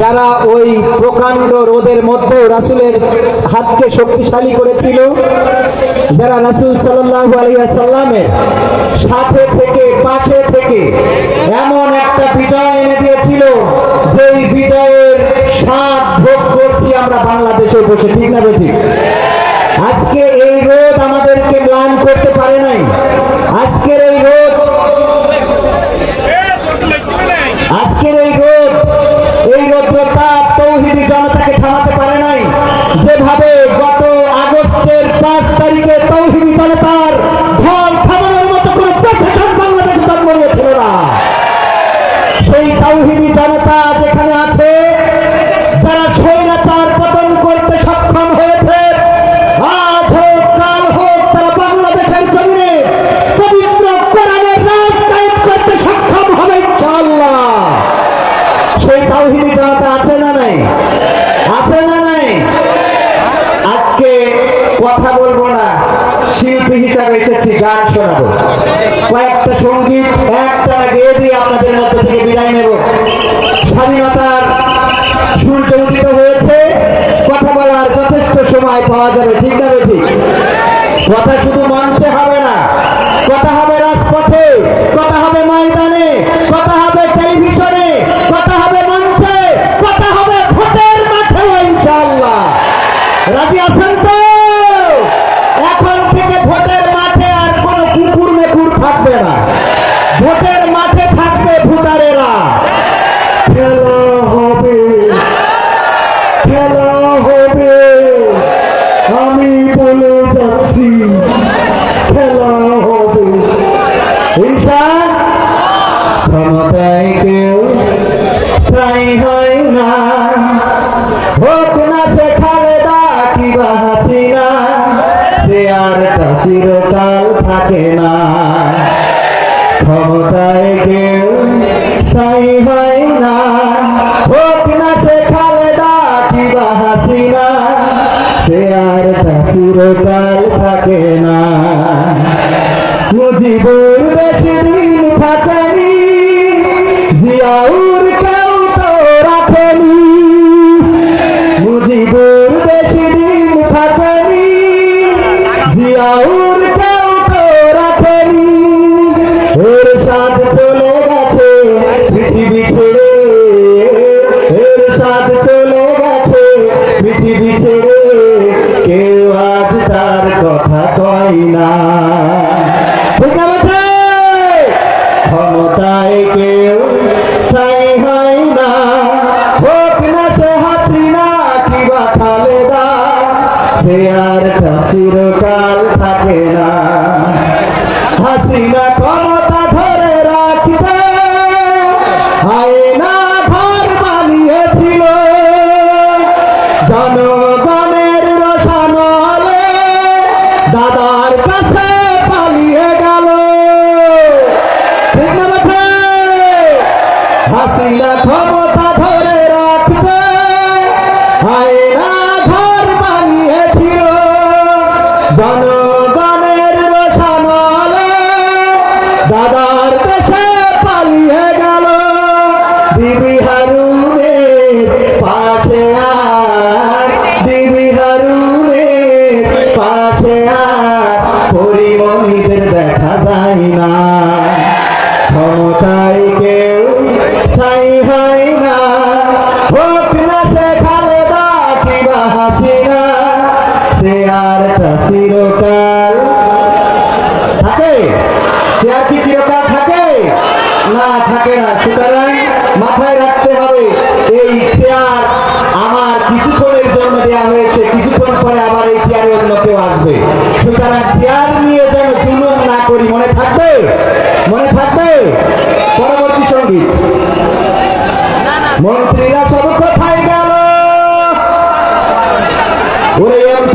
যারা ওই প্রকাণ্ড রোদের মধ্যে রাসুলের হাতকে শক্তিশালী করেছিল, যারা রাসুল সাল্লাহ আলিয়াসাল্লামের সাথে থেকে, পাশে থেকে এমন একটা বিজয় এনে দিয়েছিল, যেই বিজয়ের স্বাদ ভোগ করছি আমরা বাংলাদেশে বসে, ঠিক না বেঠি? আজকে এই রোদ আমাদেরকে ম্লান করতে পারে নাই। আজকের এই রোদ তৌহিদি জনতাকে থামাতে পারে নাই। যেভাবে গত আগস্টের পাঁচ তারিখে তৌহিদি জনতার ঢল থামানোর মতো কোনো প্রশাসন বাংলাদেশে জন্ম নিয়েছিল না। সেই তৌহিদি জনতা যেখানে আছে দাদা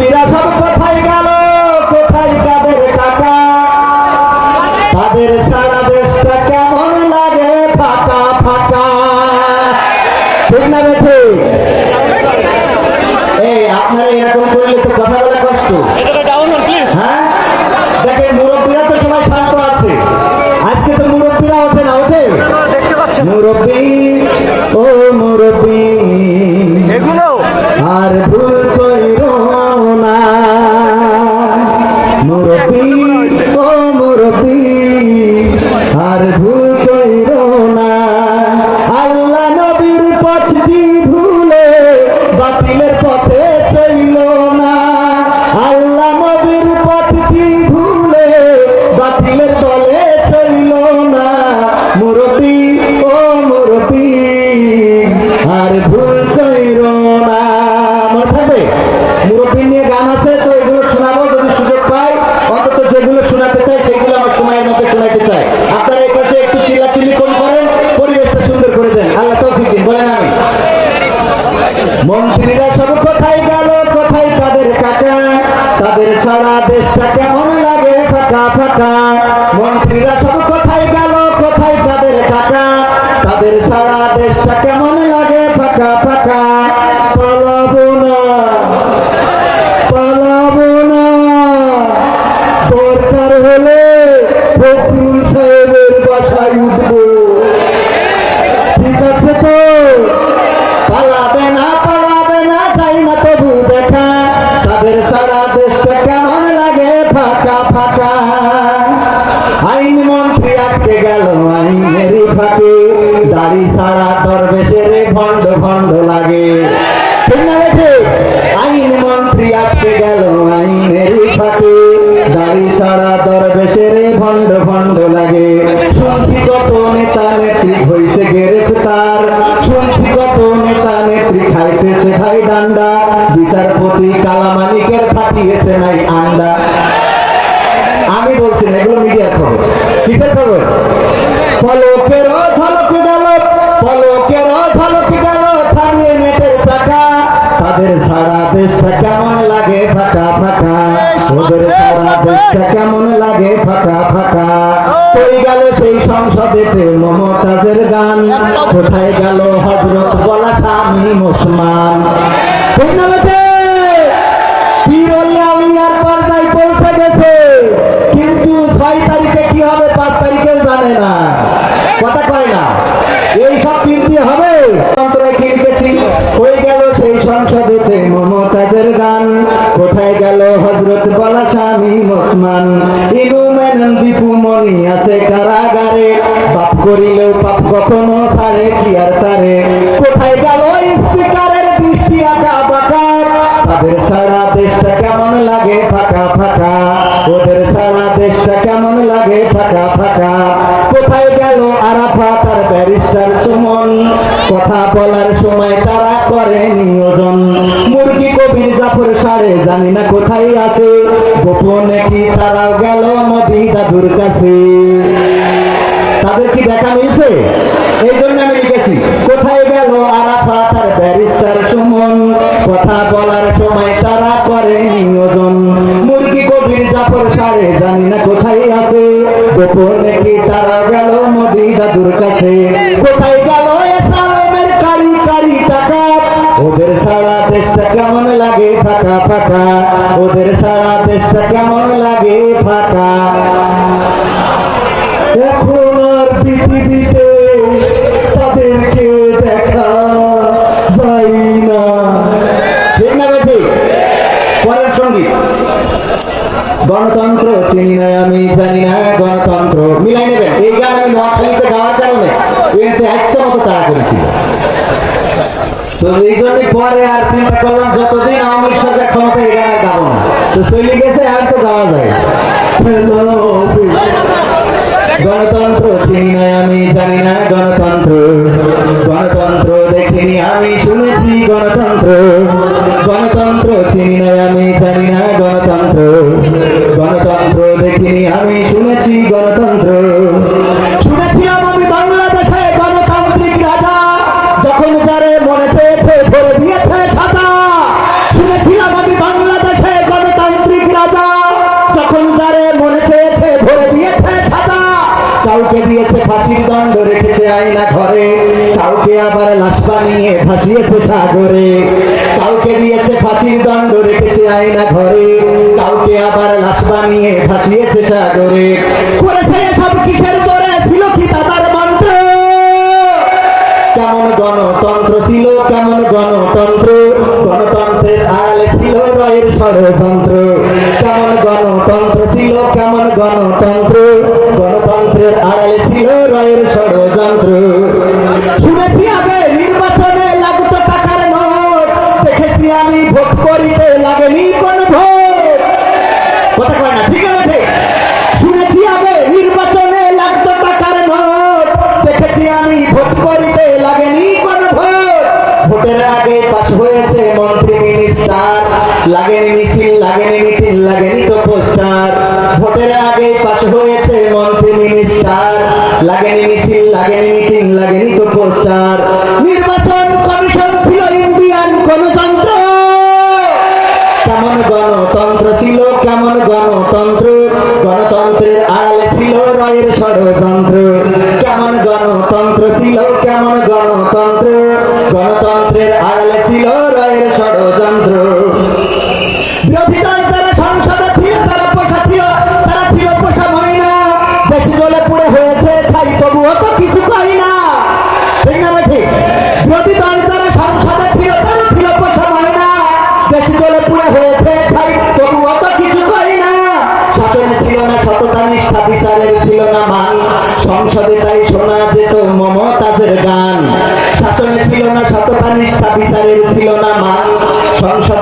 নিরাশার কথা ফাঁকা সংসদেতে মমতাজের গান। কোথায় গেল হজরত বলা স্বামী মুসলমান ঠিক না বেটে? পিরলিয়া উলিয়ার পর্যায়ে পৌঁছে গেছে। কিন্তু ছয় তারিখে কি হবে, পাঁচ তারিখেও জানে না। কথা না। সব হবে? হয়ে গেল সেই সংসদেতে মমতাজের গান। কোথায় গেল হজরত বলা করিলেও পাপ কখনো ছাড়ে, কি আর তারে? কোথায় গেল স্পিকারের দৃষ্টি আঁকা বাঁকা? তাদের সারা দেশটা কেমন লাগে ফাঁকা ফাঁকা? ওদের সারা দেশটা কেমন লাগে ফাঁকা ফাঁকা? কোথায় গেল আরাফাত আর ব্যারিস্টার সুমন? কথা বলার সময় তারা করে নিয়োজন। মুরগি কবির জাফর সারে জানি না কোথায় আছে। গোপনে কি তারাও গেল নদী দাদুর কাছে তাদের কি দেখা মিলছে? এই জন্য আমি লিখেছি, কোথায় গেল আরাফাত আর ব্যারিস্টার সুমন? কথা বলার সময় তারা করে নিয়োজন মুরগি কবির জাফর সারে, জানি না কোথায় আছে। গোপনে কি তারা গেল মোদি দাদুর কাছে। কোথায় গেল এ সালামের কারি কারি টাকা? ওদের সারা দেশটা কেমন লাগে ফাঁকা ফাঁকা? ওদের সারা দেশটা কেমন এই জন্য পরে আর চিন্তা করলাম, যতদিন আমি সরকার ক্ষমতা এই গানে গাবো না। তো চলে গেছে, আর তো গাওয়া যায় গণতন্ত্র চিনি না আমি, জানি না, গণতন্ত্র কাউকে আবার লাশ বানিয়ে ভাসিয়েছে সাগরে। করেছে সব কিসের জোরে? ছিল কি মন্ত্র? কেমন গণতন্ত্র ছিল, কেমন গণতন্ত্র? Claro, সংসদে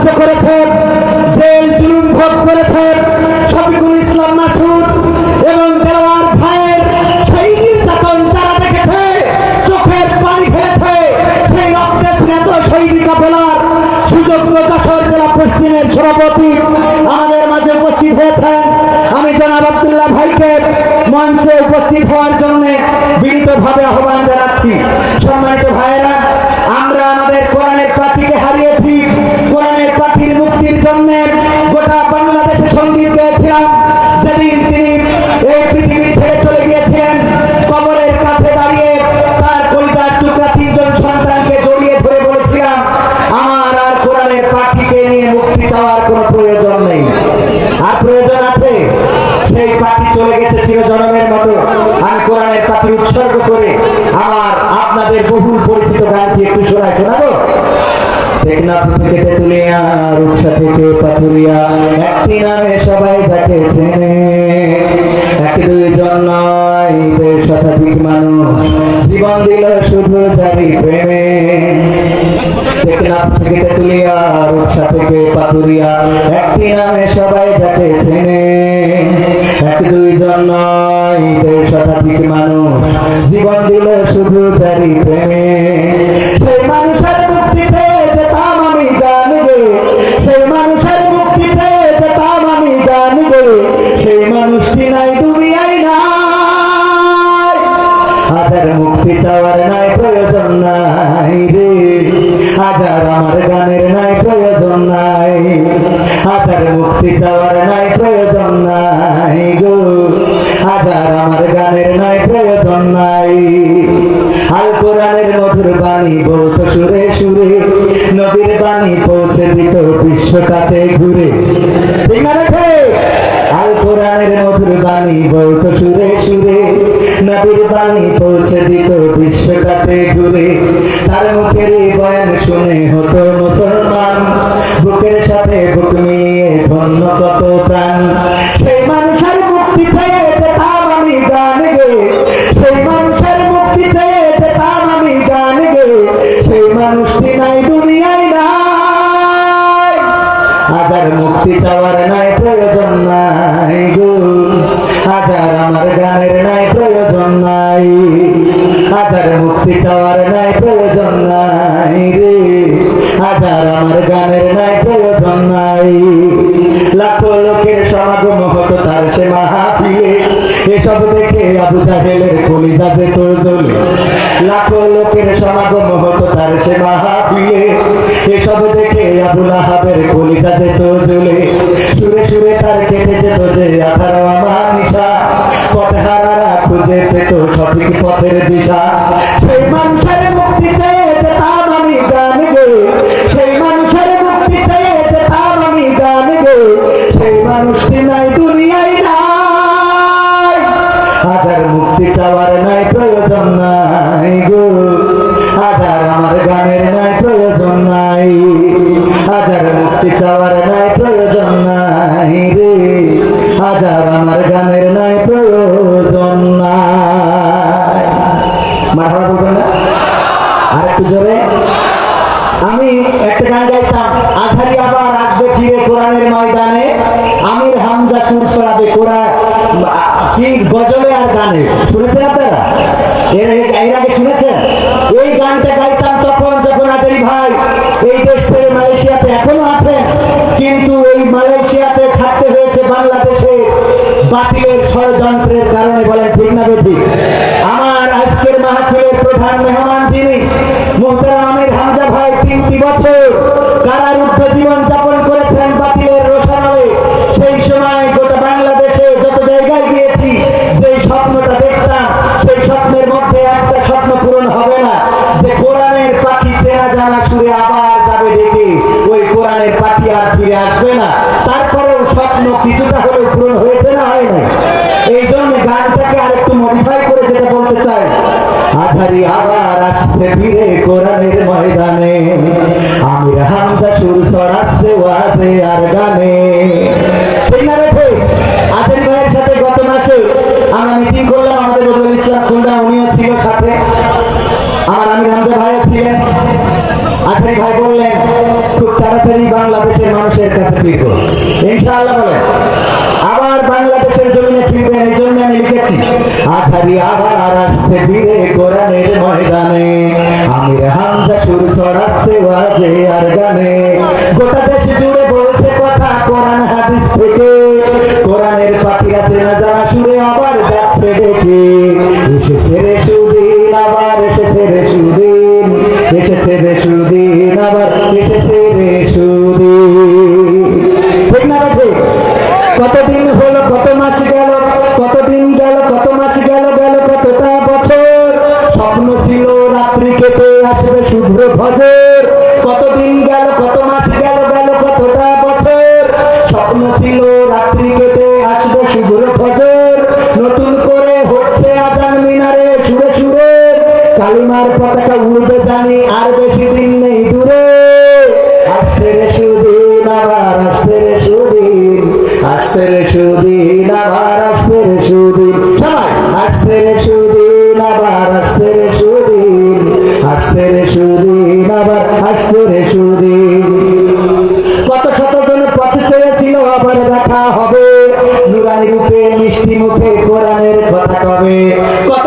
নির্যাতন সহ্য করেছে, জেল জুলুম ভোগ করেছে শফিকুল ইসলাম মাসুদ এবং দেওয়ার ভাইয়ের সেই নির্যাতন যারা দেখেছে, চোখের পানি ফেলেছে, সেই রক্তে স্নাত শহীদি কাফেলার সুযোগ্য যশোর জেলা পশ্চিমের সভাপতি আমাদের মাঝে উপস্থিত হয়েছেন। আমি জনাব আব্দুল্লাহ ভাইকে মঞ্চে উপস্থিত হওয়ার জন্য বিনীতভাবে আহ্বান আপনাদের বহুল পরিচিত গানটি একটু শোনায় শোনাবো? থেকে তেতুলিয়া, রূপসা থেকে একটি নামে সবাই যাকে চেনে। এক দুইজন নয় শতাধিক মানুষ জীবন দিল শুধু জারি প্রেমে। টেকনাফ থেকে তেতুলিয়া, রূপসা থেকে পাথুরিয়া, একটি নামে সবাই যাকে চেনে। এক দুইজন নয় শতাধিক মানুষ জীবন দিল শুধু জারি প্রেমে। সেই মানুষের মুক্তি চেয়ে যেতাম আমি গান গে। সেই মানুষের মুক্তি চেয়ে যেতাম আমি গান গে। সেই মানুষটি নাই, দুনিয়ায় নাই। হাজার মুক্তি চাওয়ার নাই, প্রয়োজন নাই রে। হাজার আমার গানের নাই, প্রয়োজন নাই। হাজার মুক্তি চাওয়ার নাই, প্রয়োজন নাই গো। হাজার হাজার আমার গানের নাই প্রয়োজন নাই। লাখো লোকের সমাগম হতো তার সে মাহফিলে এসব দেখে আবু জাহেলের কলিজা যে তোর জ্বলে লাখো লোকের সমাগম হতো তার সে মাহফিলে এসব দেখে আবুল আহাবের কলিজা যে তোর জ্বলে সুরে সুরে তার কেটে যেত যে আধার আমার নিশা। পথে হারারা খুঁজে পেত সঠিক পথের দিশা। সেই মানুষের মুক্তি চেয়ে হাজার মুক্তি কবে কত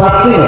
পাচ্ছি না।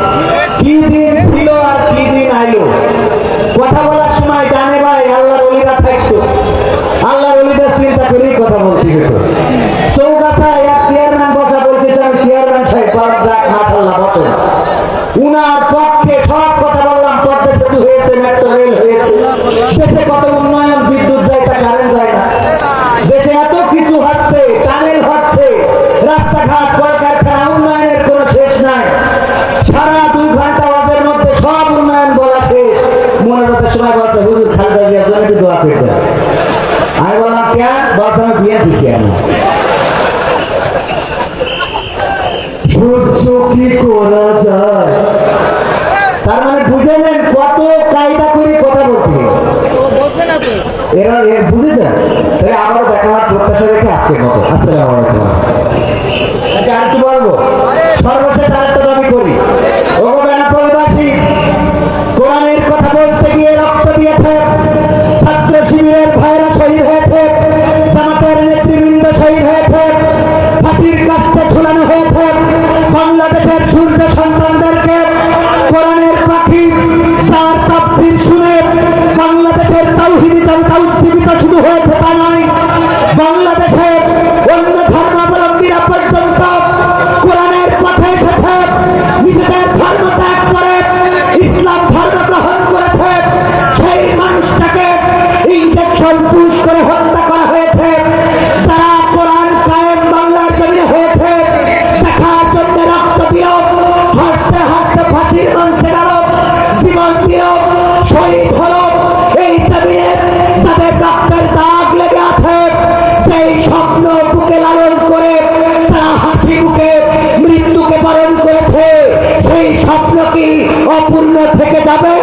স্বপ্ন কি অপূর্ণ থেকে যাবে।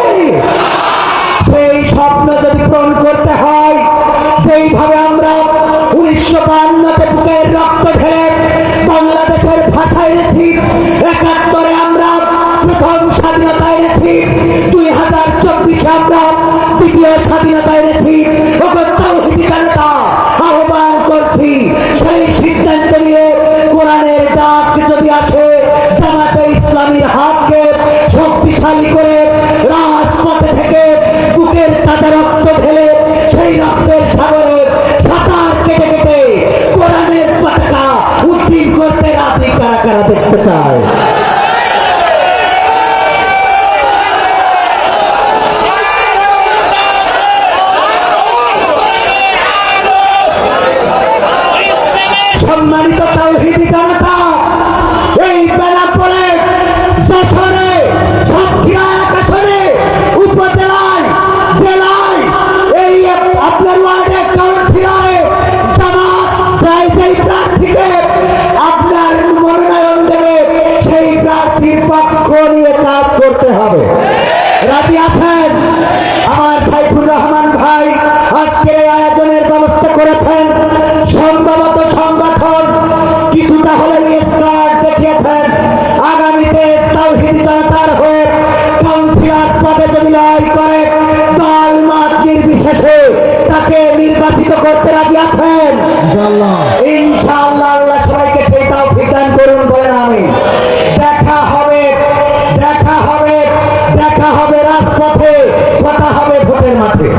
সেই স্বপ্ন যদি পূরণ করতে হয়, সেইভাবে আমরা উনিশশো বান্নতে বুকের রক্ত ঢেলে বাংলাদেশের ভাষা এনেছি। একাত্তরে আমরা প্রথম স্বাধীনতা এনেছি। দুই হাজার চব্বিশে আমরা দ্বিতীয় স্বাধীনতা এনেছি। জনতা খালি করে সম্মানিত করতে রাজি আছেন? ইনশাআল্লাহ। আল্লাহ সবাইকে সেই তাও ফিদান করুন বলেন আমি। দেখা হবে দেখা হবে দেখা হবে রাজপথে কথা হবে ভোটের মাঠে।